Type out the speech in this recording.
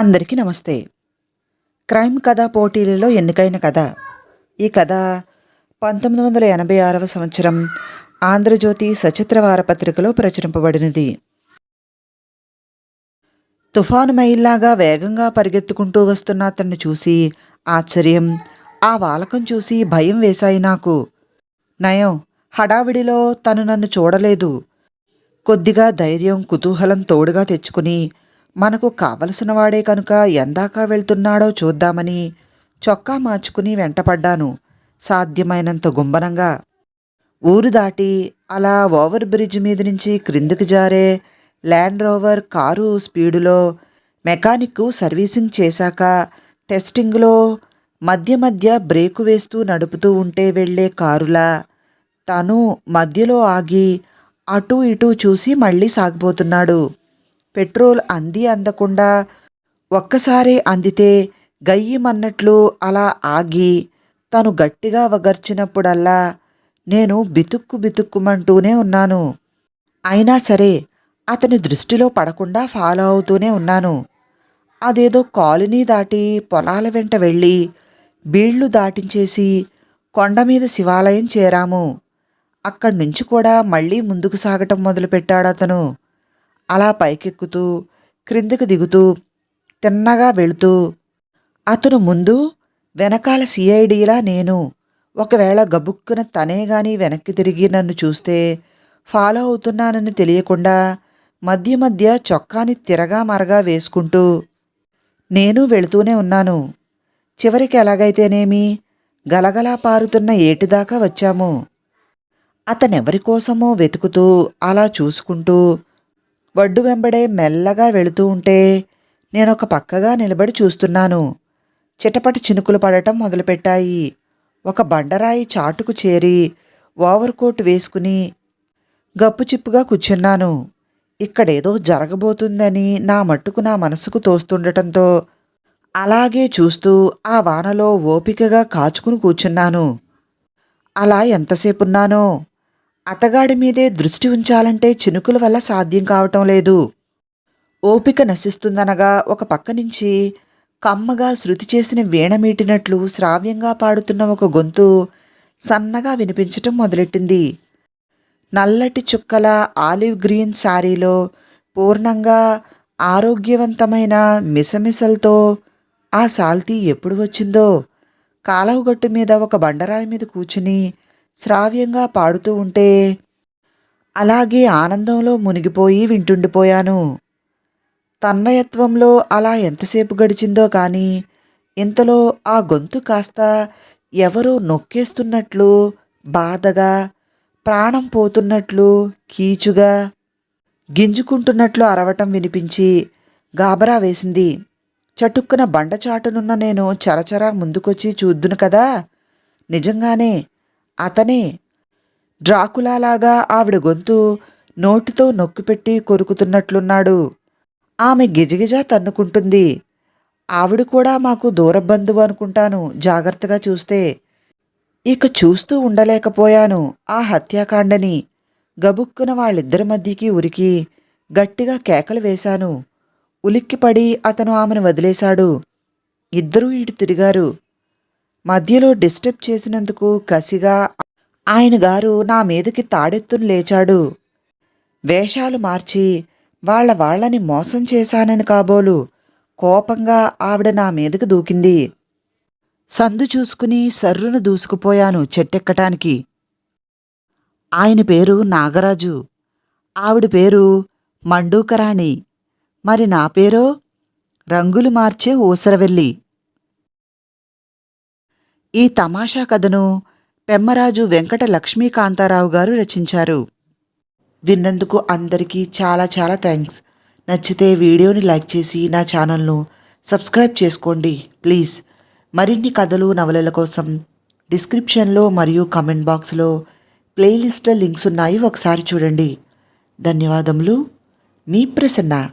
అందరికీ నమస్తే. క్రైమ్ కథ పోటీలలో ఎన్నికైన కథ. ఈ కథ పంతొమ్మిది వందల ఎనభై ఆరవ సంవత్సరం ఆంధ్రజ్యోతి సచిత్ర వారపత్రికలో ప్రచురింపబడినది. తుఫాను మైల్లాగా వేగంగా పరిగెత్తుకుంటూ వస్తున్న అతన్ని చూసి ఆశ్చర్యం. ఆ వాలకం చూసి భయం వేశాయి నాకు. నయం హడావిడిలో తను నన్ను చూడలేదు. కొద్దిగా ధైర్యం కుతూహలం తోడుగా తెచ్చుకుని మనకు కావలసిన వాడే కనుక ఎందాక వెళ్తున్నాడో చూద్దామని చొక్కా మార్చుకుని వెంటపడ్డాను. సాధ్యమైనంత గుంబనంగా ఊరు దాటి అలా ఓవర్ బ్రిడ్జ్ మీద నుంచి క్రిందికి జారే ల్యాండ్ రోవర్ కారు స్పీడులో మెకానిక్ సర్వీసింగ్ చేశాక టెస్టింగ్లో మధ్య మధ్య బ్రేకు వేస్తూ నడుపుతూ ఉంటే వెళ్ళే కారులా. తను మధ్యలో ఆగి అటూ ఇటూ చూసి మళ్ళీ సాగిపోతున్నాడు. పెట్రోల్ అంది అందకుండా ఒక్కసారి అందితే గయ్యమన్నట్లు అలా ఆగి తను గట్టిగా వగర్చినప్పుడల్లా నేను బితుక్కు బితుక్కుమంటూనే ఉన్నాను. అయినా సరే అతని దృష్టిలో పడకుండా ఫాలో అవుతూనే ఉన్నాను. అదేదో కాలనీ దాటి పొలాల వెంట వెళ్ళి బీళ్ళు దాటించేసి కొండ మీద శివాలయం చేరాము. అక్కడి నుంచి కూడా మళ్ళీ ముందుకు సాగటం మొదలుపెట్టాడు అతను అలా పైకెక్కుతూ క్రిందికి దిగుతూ తిన్నగా వెళుతూ అతను ముందు వెనకాల సిఐడిలా నేను. ఒకవేళ గబుక్కున తనే గాని వెనక్కి తిరిగి నన్ను చూస్తే ఫాలో అవుతున్నానని తెలియకుండా మధ్య మధ్య చొక్కాని తిరగా మరగా వేసుకుంటూ నేను వెళుతూనే ఉన్నాను. చివరికి ఎలాగైతేనేమి గలగలా పారుతున్న ఏటిదాకా వచ్చాము. అతనెవరికోసమో వెతుకుతూ అలా చూసుకుంటూ వడ్డు వెంబడే మెల్లగా వెళుతూ ఉంటే నేను ఒక పక్కగా నిలబడి చూస్తున్నాను. చిటపటి చినుకులు పడటం మొదలుపెట్టాయి. ఒక బండరాయి చాటుకు చేరి ఓవర్ కోట్ వేసుకుని గప్పుచిప్పుగా కూర్చున్నాను. ఇక్కడేదో జరగబోతుందని నా మట్టుకు నా మనసుకు తోస్తుండటంతో అలాగే చూస్తూ ఆ వానలో ఓపికగా కాచుకుని కూర్చున్నాను. అలా ఎంతసేపున్నానో అతగాడి మీదే దృష్టి ఉంచాలంటే చినుకుల వల్ల సాధ్యం కావటం లేదు. ఓపిక నశిస్తుందనగా ఒక పక్క నుంచి కమ్మగా శృతి చేసిన వీణ మీటినట్లు శ్రావ్యంగా పాడుతున్న ఒక గొంతు సన్నగా వినిపించటం మొదలెట్టింది. నల్లటి చుక్కల ఆలివ్ గ్రీన్ శారీలో పూర్ణంగా ఆరోగ్యవంతమైన మిసమిసలతో ఆ సాల్తీ ఎప్పుడు వచ్చిందో కాలవగట్టు మీద ఒక బండరాయి మీద కూర్చుని శ్రావ్యంగా పాడుతూ ఉంటే అలాగే ఆనందంలో మునిగిపోయి వింటుండిపోయాను. తన్మయత్వంలో అలా ఎంతసేపు గడిచిందో కానీ ఇంతలో ఆ గొంతు కాస్త ఎవరో నొక్కేస్తున్నట్లు బాధగా ప్రాణం పోతున్నట్లు కీచుగా గింజుకుంటున్నట్లు అరవటం వినిపించి గాబరా వేసింది. చటుక్కున బండచాటునున్న నేను చరచరా ముందుకొచ్చి చూద్దును కదా? నిజంగానే అతనే డ్రాకులాలాగా ఆవిడ గొంతు నోటితో నొక్కిపెట్టి కొరుకుతున్నట్లున్నాడు. ఆమె గిజగిజ తన్నుకుంటుంది. ఆవిడ కూడా మాకు దూరబంధువు అనుకుంటాను జాగ్రత్తగా చూస్తే. ఇక చూస్తూ ఉండలేకపోయాను ఆ హత్యాకాండని. గబుక్కున వాళ్ళిద్దరి మధ్యకి ఉరికి గట్టిగా కేకలు వేశాను. ఉలిక్కిపడి అతను ఆమెను వదిలేశాడు. ఇద్దరూ ఇటు తిరిగారు. మధ్యలో డిస్టర్బ్ చేసినందుకు కసిగా ఆయన గారు నా మీదకి తాడెత్తును లేచాడు. వేషాలు మార్చి వాళ్ళ వాళ్ళని మోసం చేశానని కాబోలు కోపంగా ఆవిడ నా మీదకి దూకింది. సందు చూసుకుని సర్రును దూసుకుపోయాను చెట్టెక్కటానికి. ఆయన పేరు నాగరాజు. ఆవిడ పేరు మండూకరాణి. మరి నా పేరో? రంగులు మార్చే ఊసరవెల్లి. ఈ తమాషా కథను పెమ్మరాజు వెంకట లక్ష్మీకాంతారావు గారు రచించారు. విన్నందుకు అందరికీ చాలా చాలా థ్యాంక్స్. నచ్చితే వీడియోని లైక్ చేసి నా ఛానల్ను సబ్స్క్రైబ్ చేసుకోండి ప్లీజ్. మరిన్ని కథలు నవలల కోసం డిస్క్రిప్షన్లో మరియు కమెంట్ బాక్స్లో ప్లేలిస్ట్లో లింక్స్ ఉన్నాయి ఒకసారి చూడండి. ధన్యవాదములు. మీ ప్రసన్న.